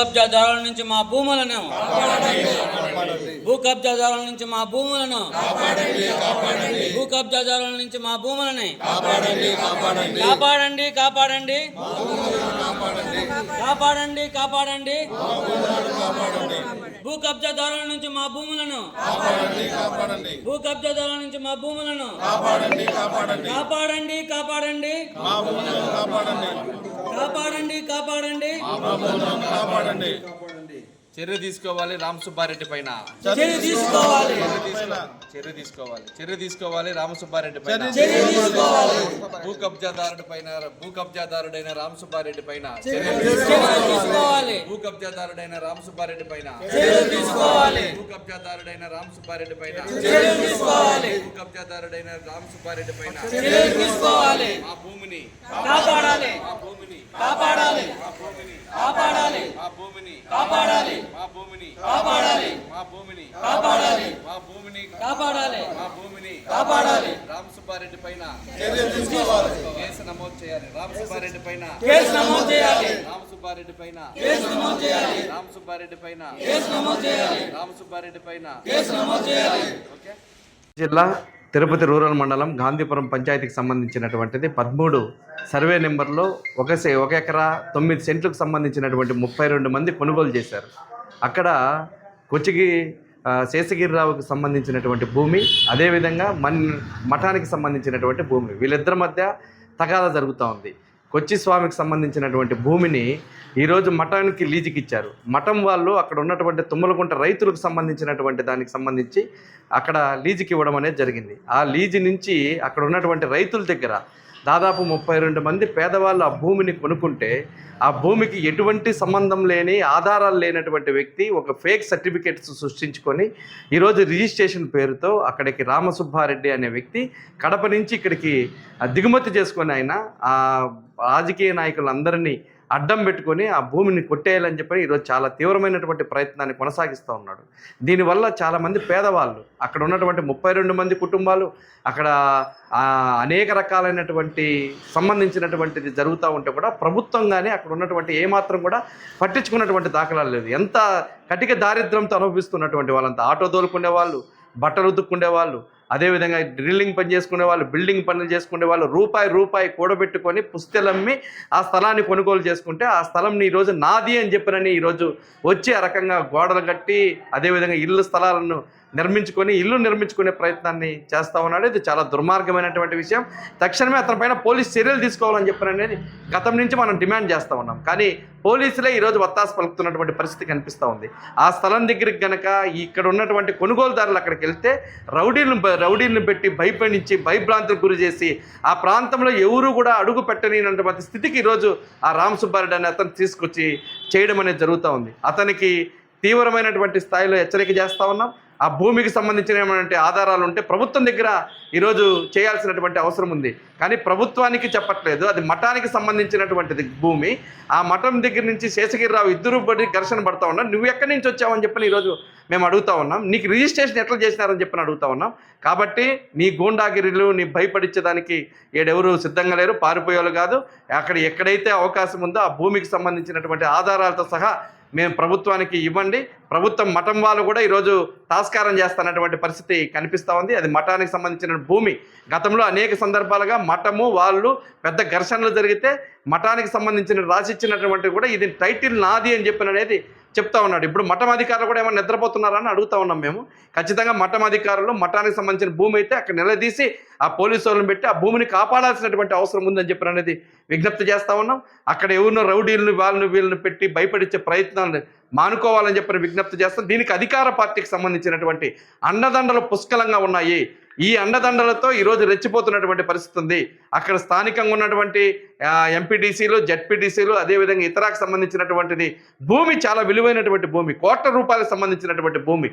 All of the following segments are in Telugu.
కబ్జాదారుల నుంచి మా భూములను భూ కబ్జాదారుల నుంచి మా భూములను భూ కబ్జాదారుల నుంచి మా భూములని కాపాడండి కాపాడండి. కాపాడండి కాపాడండి. భూ కబ్జాదారుల నుంచి మా భూములను భూ కబ్జాదారుల నుంచి మా భూములను కాపాడండి కాపాడండి. కాపాడండి కాపాడండి. చర్య తీసుకోవాలి రామ్ సుబ్బారెడ్డి పైన. చర్య తీసుకోవాలి. చర్య తీసుకోవాలి. చర్య తీసుకోవాలి రామ సుబ్బారెడ్డి పైన. భూ కబ్జాదారుడి పైన భూ కబ్జాదారుడైన రామ సుబ్బారెడ్డి పైన. భూ కబ్జాదారుడైన రామ సుబ్బారెడ్డి పైన. భూ కబ్జాదారుడైన రామ సుబ్బారెడ్డి పైన. భూ కబ్జాదారుడైన రామ సుబ్బారెడ్డి పైన. మా భూమిని కాపాడాలి. మా భూమిని కాపాడాలి మా భూమిని కాపాడాలి మా భూమిని కాపాడాలి మా భూమిని కాపాడాలి మా భూమిని కాపాడాలి మా భూమిని కాపాడాలి మా భూమిని కాపాడాలి రామ సుబ్బారెడ్డి పైన కేసు నమోదు చేయాలి. రామ సుబ్బారెడ్డి పైన కేసు నమోదు చేయాలి. రామ సుబ్బారెడ్డి పైన కేసు నమోదు చేయాలి. రామ సుబ్బారెడ్డి పైన కేసు నమోదు చేయాలి. రామ సుబ్బారెడ్డి పైన కేసు నమోదు చేయాలి. ఓకే. జిల్లా తిరుపతి రూరల్ మండలం గాంధీపురం పంచాయతీకి సంబంధించినటువంటిది పదమూడు సర్వే నెంబర్లో ఒక సె- ఒక ఎకరా తొమ్మిది సెంట్లకు సంబంధించినటువంటి ముప్పై రెండు మంది కొనుగోలు చేశారు. అక్కడ కొచ్చిగి ఆ, శేషగిరిరావుకి సంబంధించినటువంటి భూమి అదేవిధంగా మన్ మఠానికి సంబంధించినటువంటి భూమి. వీళ్ళిద్దరి మధ్య తగాదా జరుగుతూ ఉంది. కొచ్చి స్వామికి సంబంధించినటువంటి భూమిని ఈరోజు మఠానికి లీజుకి ఇచ్చారు. మఠం వాళ్ళు అక్కడ ఉన్నటువంటి తుమ్మలకుంట రైతులకు సంబంధించినటువంటి దానికి సంబంధించి అక్కడ లీజుకి ఇవ్వడం అనేది జరిగింది. ఆ లీజు నుంచి అక్కడ ఉన్నటువంటి రైతుల దగ్గర దాదాపు ముప్పై రెండు మంది పేదవాళ్ళు ఆ భూమిని కొనుక్కుంటే ఆ భూమికి ఎటువంటి సంబంధం లేని ఆధారాలు లేనటువంటి వ్యక్తి ఒక ఫేక్ సర్టిఫికేట్స్ సృష్టించుకొని ఈరోజు రిజిస్ట్రేషన్ పేరుతో అక్కడికి రామసుబ్బారెడ్డి అనే వ్యక్తి కడప నుంచి ఇక్కడికి దిగుమతి చేసుకొని ఆయన ఆ రాజకీయ నాయకులందరినీ అడ్డం పెట్టుకొని ఆ భూమిని కొట్టేయాలని చెప్పి ఈరోజు చాలా తీవ్రమైనటువంటి ప్రయత్నాన్ని కొనసాగిస్తూ ఉన్నాడు. దీనివల్ల చాలామంది పేదవాళ్ళు అక్కడ ఉన్నటువంటి ముప్పై రెండు మంది కుటుంబాలు అక్కడ అనేక రకాలైనటువంటి సంబంధించినటువంటిది జరుగుతూ ఉంటే కూడా ప్రభుత్వం కానీ అక్కడ ఉన్నటువంటి ఏమాత్రం కూడా పట్టించుకున్నటువంటి దాఖలాలు లేదు ఎంత కటిక దారిద్ర్యంతో అనుభవిస్తున్నటువంటి వాళ్ళంతా ఆటో తోలుకునే వాళ్ళు బట్టలు ఉతుక్కుండే వాళ్ళు అదేవిధంగా డ్రిల్లింగ్ పని చేసుకునే వాళ్ళు బిల్డింగ్ పనులు చేసుకునే వాళ్ళు రూపాయి రూపాయి కూడబెట్టుకొని పుస్తెలమ్మి ఆ స్థలాన్ని కొనుగోలు చేసుకుంటే ఆ స్థలంని ఈరోజు నాది అని చెప్పినని ఈరోజు వచ్చి ఆ రకంగా గోడలు కట్టి అదేవిధంగా ఇల్లు స్థలాలను నిర్మించుకొని ఇల్లు నిర్మించుకునే ప్రయత్నాన్ని చేస్తా ఉన్నాడు. ఇది చాలా దుర్మార్గమైనటువంటి విషయం. తక్షణమే అతని పైన పోలీస్ చర్యలు తీసుకోవాలని చెప్పిననేది గతం నుంచి మనం డిమాండ్ చేస్తూ ఉన్నాం. కానీ పోలీసులే ఈరోజు వత్తాసు పలుకుతున్నటువంటి పరిస్థితి కనిపిస్తూ ఉంది. ఆ స్థలం దగ్గరికి గనక ఇక్కడ ఉన్నటువంటి కొనుగోలుదారులు అక్కడికి వెళ్తే రౌడీలను రౌడీలను పెట్టి భయపడించి భయభ్రాంతులకు గురి చేసి ఆ ప్రాంతంలో ఎవరు కూడా అడుగు పెట్టలేనటువంటి స్థితికి ఈరోజు ఆ రామ్ సుబ్బారెడ్డి అనే అతను తీసుకొచ్చి చేయడం అనేది జరుగుతూ ఉంది. అతనికి తీవ్రమైనటువంటి స్థాయిలో హెచ్చరిక చేస్తూ ఉన్నాం. ఆ భూమికి సంబంధించినటువంటి ఆధారాలు ఉంటే ప్రభుత్వం దగ్గర ఈరోజు చేయాల్సినటువంటి అవసరం ఉంది. కానీ ప్రభుత్వానికి చెప్పట్లేదు. అది మఠానికి సంబంధించినటువంటిది భూమి. ఆ మఠం దగ్గర నుంచి శేషగిరిరావు ఇద్దరు పడి ఘర్షణ పడతా ఉన్నాం నువ్వు ఎక్కడి నుంచి వచ్చావని చెప్పని ఈరోజు మేము అడుగుతా ఉన్నాం. నీకు రిజిస్ట్రేషన్ ఎట్లా చేసినారని చెప్పని అడుగుతా ఉన్నాం. కాబట్టి నీ గూండాగిరిలు నీ భయపడించేదానికి ఏడెవరు సిద్ధంగా లేరు. పారిపోయేవాళ్ళు కాదు. అక్కడ ఎక్కడైతే అవకాశం ఉందో ఆ భూమికి సంబంధించినటువంటి ఆధారాలతో సహా మేము ప్రభుత్వానికి ఇవ్వండి. ప్రభుత్వం మఠం వాళ్ళు కూడా ఈరోజు తాస్కారం చేస్తున్నటువంటి పరిస్థితి కనిపిస్తూ ఉంది. అది మఠానికి సంబంధించిన భూమి. గతంలో అనేక సందర్భాలుగా మఠము వాళ్ళు పెద్ద ఘర్షణలు జరిగితే మఠానికి సంబంధించిన రాసిచ్చినటువంటి కూడా ఇది టైటిల్ నాది అని చెప్పిన అనేది చెప్తా ఉన్నాడు. ఇప్పుడు మఠం అధికారులు కూడా ఏమైనా నిద్రపోతున్నారని అడుగుతా ఉన్నాం మేము. ఖచ్చితంగా మఠం అధికారులు మఠానికి సంబంధించిన భూమి అయితే అక్కడ నిలదీసి ఆ పోలీసు వాళ్ళని పెట్టి ఆ భూమిని కాపాడాల్సినటువంటి అవసరం ఉందని చెప్పి అనేది విజ్ఞప్తి చేస్తా ఉన్నాం. అక్కడ ఎవరినో రౌడీలను వాళ్ళని వీళ్ళని పెట్టి భయపడించే ప్రయత్నాలు మానుకోవాలని చెప్పిన విజ్ఞప్తి చేస్తాం. దీనికి అధికార పార్టీకి సంబంధించినటువంటి అండదండలు పుష్కలంగా ఉన్నాయి. ఈ అండదండలతో ఈరోజు రెచ్చిపోతున్నటువంటి పరిస్థితి ఉంది. అక్కడ స్థానికంగా ఉన్నటువంటి ఎంపీడీసీలు జడ్పీడీసీలు అదేవిధంగా ఇతరాకు సంబంధించినటువంటిది భూమి చాలా విలువైనటువంటి భూమి. కోట్ల రూపాయలకు సంబంధించినటువంటి భూమి.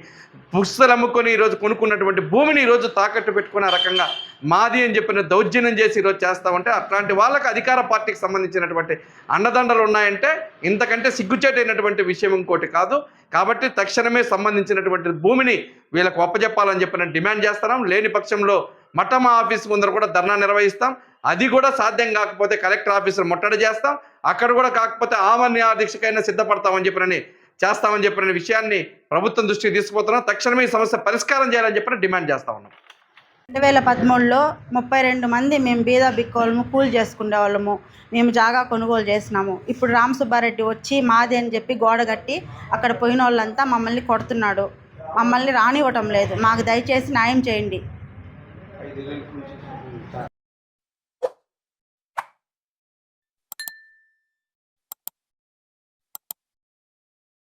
పుస్తలు అమ్ముకొని ఈరోజు కొనుక్కున్నటువంటి భూమిని ఈరోజు తాకట్టు పెట్టుకునే రకంగా మాది అని చెప్పిన దౌర్జన్యం చేసి ఈరోజు చేస్తామంటే అట్లాంటి వాళ్ళకి అధికార పార్టీకి సంబంధించినటువంటి అండదండలు ఉన్నాయంటే ఇంతకంటే సిగ్గుచేటైనటువంటి విషయం ఇంకోటి కాదు. కాబట్టి తక్షణమే సంబంధించినటువంటి భూమిని వీళ్ళకు ఒప్పజెప్పాలని చెప్పిన డిమాండ్ చేస్తున్నాం లేని పక్షంలో మఠం ఆఫీస్ ముందర కూడా ధర్నా నిర్వహిస్తాం. అది కూడా సాధ్యం కాకపోతే కలెక్టర్ ఆఫీసులు ముట్టడి చేస్తాం. అక్కడ కూడా కాకపోతే ఆమరణ దీక్షకైనా సిద్ధపడతామని చెప్పినని చేస్తామని చెప్పిన విషయాన్ని ప్రభుత్వం దృష్టికి తీసుకుపోతున్నాం. తక్షణమే ఈ సమస్య పరిష్కారం చేయాలని చెప్పిన డిమాండ్ చేస్తా ఉన్నాం. రెండు వేల పదమూడులో ముప్పై రెండు మంది మేము బీద బిక్కోళ్ళము కూలి చేసుకునే వాళ్ళము. మేము జాగా కొనుగోలు చేసినాము. ఇప్పుడు రామ్ సుబ్బారెడ్డి వచ్చి మాది అని చెప్పి గోడ కట్టి అక్కడ పోయిన వాళ్ళంతా మమ్మల్ని కొడుతున్నాడు. మమ్మల్ని రానివ్వటం లేదు. మాకు దయచేసి న్యాయం చేయండి.